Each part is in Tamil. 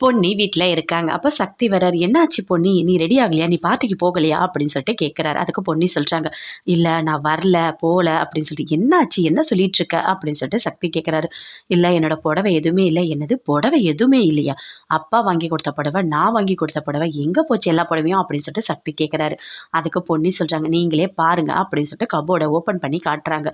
பொன்னி வீட்டில் இருக்காங்க. அப்போ சக்தி வரார் என்னாச்சு பொன்னி நீ ரெடி ஆகலையா? நீ பார்ட்டிக்கு போகலையா? அப்படின்னு சொல்லிட்டு கேட்குறாரு அதுக்கு பொன்னி சொல்கிறாங்க இல்லை நான் வரல போகல அப்படின்னு சொல்லிட்டு என்னாச்சு? என்ன சொல்லிட்டு இருக்க அப்படின்னு சொல்லிட்டு சக்தி கேட்குறாரு இல்லை என்னோட புடவை எதுவுமே இல்லை. என்னது? புடவை எதுவுமே இல்லையா? அப்பா வாங்கி கொடுத்த புடவை நான் வாங்கி கொடுத்த புடவை எங்கே போச்சு எல்லா புடவையும்? அப்படின்னு சொல்லிட்டு சக்தி கேட்குறாரு அதுக்கு பொன்னி சொல்கிறாங்க நீங்களே பாருங்க அப்படின்னு சொல்லிட்டு கபோர்டை ஓப்பன் பண்ணி காட்டுறாங்க.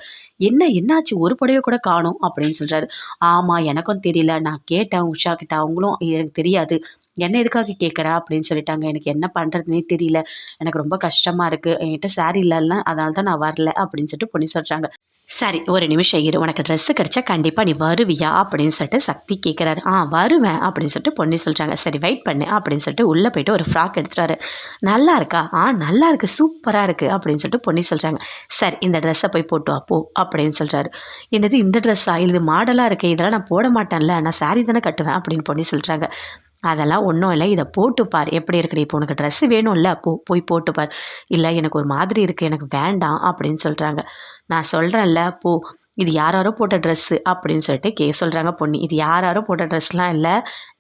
என்ன? என்னாச்சு? ஒரு புடவை கூட காணும் அப்படின்னு சொல்கிறாரு ஆமாம் எனக்கும் தெரியல. நான் கேட்டேன் உஷா கிட்ட. அவங்களும் எனக்கு தெரியாது. என்ன எதுக்காக கேட்குறா அப்படின்னு சொல்லிட்டாங்க. எனக்கு என்ன பண்ணுறதுனே தெரியல. எனக்கு ரொம்ப கஷ்டமாக இருக்குது என்கிட்ட சாரி இல்லைன்னா அதனால தான் நான் வரல. அப்படின்னு சொல்லிட்டு பொண்ணு சொல்கிறாங்க சரி ஒரு நிமிஷம் இரு. உனக்கு ட்ரெஸ்ஸு கிடச்சா கண்டிப்பாக நீ வருவியா அப்படின்னு சொல்லிட்டு சக்தி கேட்குறாரு ஆ வருவேன் அப்படின்னு சொல்லிட்டு பொண்ணு சொல்கிறாங்க சரி வெயிட் பண்ணு அப்படின்னு சொல்லிட்டு உள்ளே போயிட்டு ஒரு ஃப்ராக் எடுத்துட்டாரு நல்லா இருக்கா? ஆ நல்லா இருக்குது சூப்பராக இருக்குது அப்படின்னு சொல்லிட்டு பொண்ணு சொல்கிறாங்க சரி இந்த ட்ரெஸ்ஸை போய் போட்டு வா போ அப்படின்னு சொல்கிறாரு என்னது இந்த ட்ரெஸ்ஸா இது மாடலாக இருக்குது இதெல்லாம் நான் போட மாட்டேன்ல. நான் சாரி தானே கட்டுவேன் அப்படின்னு பொண்ணு சொல்கிறாங்க அதெல்லாம் ஒன்றும் இல்லை. இதை போட்டுப்பார். எப்படி இருக்குடி? இப்போ உனக்கு ட்ரெஸ்ஸு வேணும்ல போ போய் போட்டுப்பார். இல்லை எனக்கு ஒரு மாதிரி இருக்குது எனக்கு வேண்டாம் அப்படின்னு சொல்கிறாங்க நான் சொல்கிறேன்ல போ. இது யாராரோ போட்ட ட்ரெஸ்ஸு அப்படின்னு சொல்லிட்டு கே சொல்கிறாங்க பொண்ணு இது யாராரோ போட்ட ட்ரெஸ்லாம் இல்லை.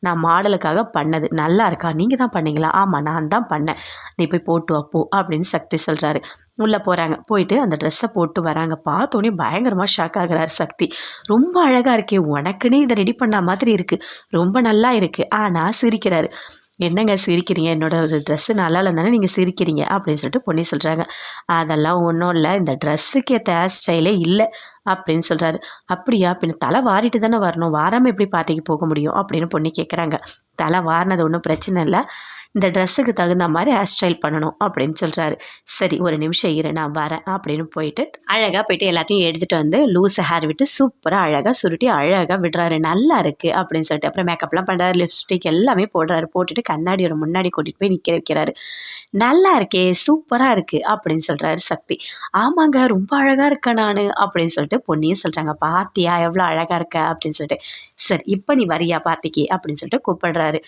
நான் மாடலுக்காக பண்ணது. நல்லா இருக்கா? நீங்கள் தான் பண்ணீங்களா? ஆமாம் நான் தான் பண்ணேன். நீ போய் போட்டு அப்போ அப்படின்னு சக்தி சொல்கிறாரு உள்ளே போகிறாங்க போயிட்டு அந்த ட்ரெஸ்ஸை போட்டு வராங்க. பார்த்தோன்னே பயங்கரமாக ஷாக் ஆகிறார் சக்தி. ரொம்ப அழகாக இருக்கே. உனக்குன்னே இதை ரெடி பண்ண மாதிரி இருக்குது ரொம்ப நல்லா இருக்குது ஆனால் சிரிக்கிறாரு. என்னங்க சிரிக்கிறீங்க? என்னோட ட்ரெஸ்ஸு நல்லா இல்லைந்தானே நீங்கள் சிரிக்கிறீங்க? அப்படின்னு சொல்லிட்டு பொண்ணி சொல்கிறாங்க அதெல்லாம் ஒன்றும் இல்லை. இந்த ட்ரெஸ்ஸுக்கு ஏற்ற ஹேர் ஸ்டைலே இல்லை அப்படின்னு சொல்கிறாரு அப்படியா? பின்ன தலை வாரிட்டு தானே வரணும். வாராமல் எப்படி பார்ட்டிக்கு போக முடியும்? அப்படின்னு பொண்ணி கேட்குறாங்க தலை வாரினது ஒன்றும் பிரச்சனை இல்லை. இந்த ட்ரெஸ்ஸுக்கு தகுந்த மாதிரி ஹேர் ஸ்டைல் பண்ணணும் அப்படின்னு சொல்கிறாரு சரி ஒரு நிமிஷம் இரு நான் வரேன் அப்படின்னு போயிட்டு அழகாக போயிட்டு எல்லாத்தையும் எடுத்துகிட்டு வந்து லூஸ் ஹேர் விட்டு சூப்பராக அழகாக சுருட்டி அழகாக விடுறாரு. நல்லா இருக்குது அப்படின்னு சொல்லிட்டு அப்புறம் மேக்கப்லாம் பண்ணுறாரு லிப்ஸ்டிக் எல்லாமே போடுறாரு. போட்டுட்டு கண்ணாடியோட முன்னாடி கூட்டிகிட்டு போய் நிற்க வைக்கிறாரு. நல்லா இருக்கே சூப்பராக இருக்குது அப்படின்னு சொல்கிறாரு சக்தி. ஆமாங்க ரொம்ப அழகாக இருக்கேன் நான் அப்படின்னு சொல்லிட்டு பொண்ணியும் சொல்கிறாங்க பார்த்தியா எவ்வளோ அழகாக இருக்க அப்படின்னு சொல்லிட்டு. சரி இப்போ நீ வரியா பார்ட்டிக்கு அப்படின்னு சொல்லிட்டு கூப்பிடுறாரு.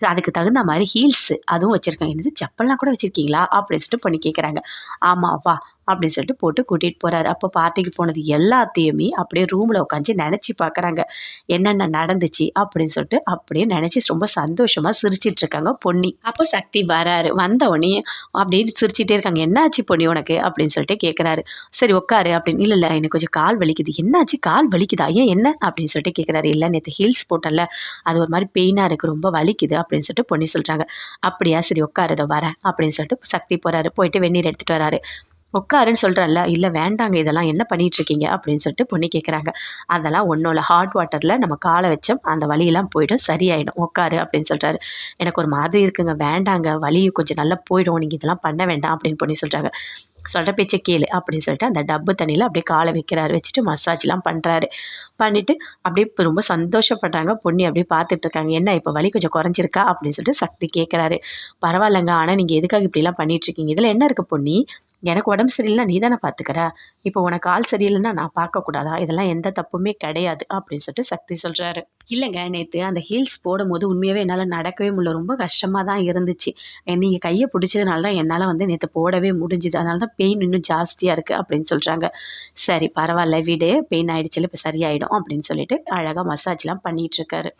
அதுக்கு தகுந்த மாதிரி ஹீல்ஸு அதுவும் வச்சுருக்கேன். என்னது செப்பல்லாம் கூட வச்சுருக்கீங்களா? அப்படின்னு சொல்லிட்டு பண்ணி கேட்குறாங்க ஆமாம் வா அப்படின்னு சொல்லிட்டு போட்டு கூட்டிகிட்டு போகிறாரு அப்போ பார்ட்டிக்கு போனது எல்லாத்தையுமே அப்படியே ரூமில் உட்காந்து நினச்சி பார்க்குறாங்க என்னென்ன நடந்துச்சு அப்படின்னு சொல்லிட்டு அப்படியே நினச்சி ரொம்ப சந்தோஷமாக சிரிச்சிட்டு இருக்காங்க பொன்னி. அப்போ சக்தி வராரு. வந்த உடனே அப்படியே சிரிச்சிட்டே இருக்காங்க. என்னாச்சு பொன்னி உனக்கு? அப்படின்னு சொல்லிட்டு கேட்குறாரு சரி உட்காரு அப்படின்னு. இல்லை இல்லை எனக்கு கொஞ்சம் கால் வலிக்குது. என்னாச்சு? கால் வலிக்குதா? ஏன் என்ன? அப்படின்னு சொல்லிட்டு கேட்குறாரு இல்லை நேற்று ஹீல்ஸ் போட்டல அது ஒரு மாதிரி பெயினாக இருக்குது ரொம்ப வலிக்குது. அப்படின்னு சொல்லிட்டு பொன்னி சொல்கிறாங்க அப்படியா? சரி உட்காரு இதோ வரேன். அப்படின்னு சொல்லிட்டு சக்தி போகிறாரு போயிட்டு வெந்நீர் எடுத்துகிட்டு வராரு. உட்காருன்னு சொல்கிறல்ல இல்லை வேண்டாங்க இதெல்லாம் என்ன பண்ணிகிட்ருக்கீங்க அப்படின்னு சொல்லிட்டு பொண்ணு கேட்குறாங்க அதெல்லாம் ஒன்றும் இல்லை ஹாட் வாட்டரில் நம்ம காலை வச்சோம் அந்த வலியெல்லாம் போயிடும் சரியாயிடும். உட்காரு அப்படின்னு சொல்கிறாரு எனக்கு ஒரு மாதிரி இருக்குங்க வேண்டாங்க வலி கொஞ்சம் நல்லா போயிடும் நீங்கள் இதெல்லாம் பண்ண வேண்டாம் அப்படின்னு பொண்ணு சொல்கிறாங்க சொல்கிற பேச்சை கேளு அப்படின்னு சொல்லிட்டு அந்த டப்பு தண்ணியில் அப்படியே காலை வைக்கிறாரு வச்சுட்டு மசாஜ்லாம் பண்ணுறாரு பண்ணிவிட்டு அப்படியே ரொம்ப சந்தோஷப்படுறாங்க. பொண்ணி அப்படியே பார்த்துட்டு இருக்காங்க என்ன இப்போ வலி கொஞ்சம் குறைஞ்சிருக்கா? அப்படின்னு சொல்லிட்டு சக்தி கேட்குறாரு பரவாயில்லைங்க ஆனால் நீங்கள் எதுக்காக இப்படிலாம் பண்ணிகிட்ருக்கீங்க இதில் என்ன இருக்குது பொண்ணி எனக்கு உடம்பு சரியில்லைனா நீ தானே பார்த்துக்கிற? இப்போ உனக்கு கால் சரியில்லைன்னா நான் பார்க்கக்கூடாதா? இதெல்லாம் எந்த தப்புமே கிடையாது அப்படின்னு சொல்லிட்டு சக்தி சொல்கிறாரு இல்லைங்க நேற்று அந்த ஹீல்ஸ் போடும்போது உண்மையாகவே என்னால் நடக்கவே முடியல. ரொம்ப கஷ்டமாக தான் இருந்துச்சு. நீங்கள் கையை பிடிச்சதுனால தான் என்னால் வந்து நேற்று போடவே முடிஞ்சுது. அதனால தான் பெயின் இன்னும் ஜாஸ்தியாக இருக்குது அப்படின்னு சொல்கிறாங்க சரி பரவாயில்ல வீடு. பெயின் ஆகிடுச்சுல இப்போ சரியாயிடும் அப்படின்னு சொல்லிட்டு அழகாக மசாஜ்லாம் பண்ணிகிட்ருக்காரு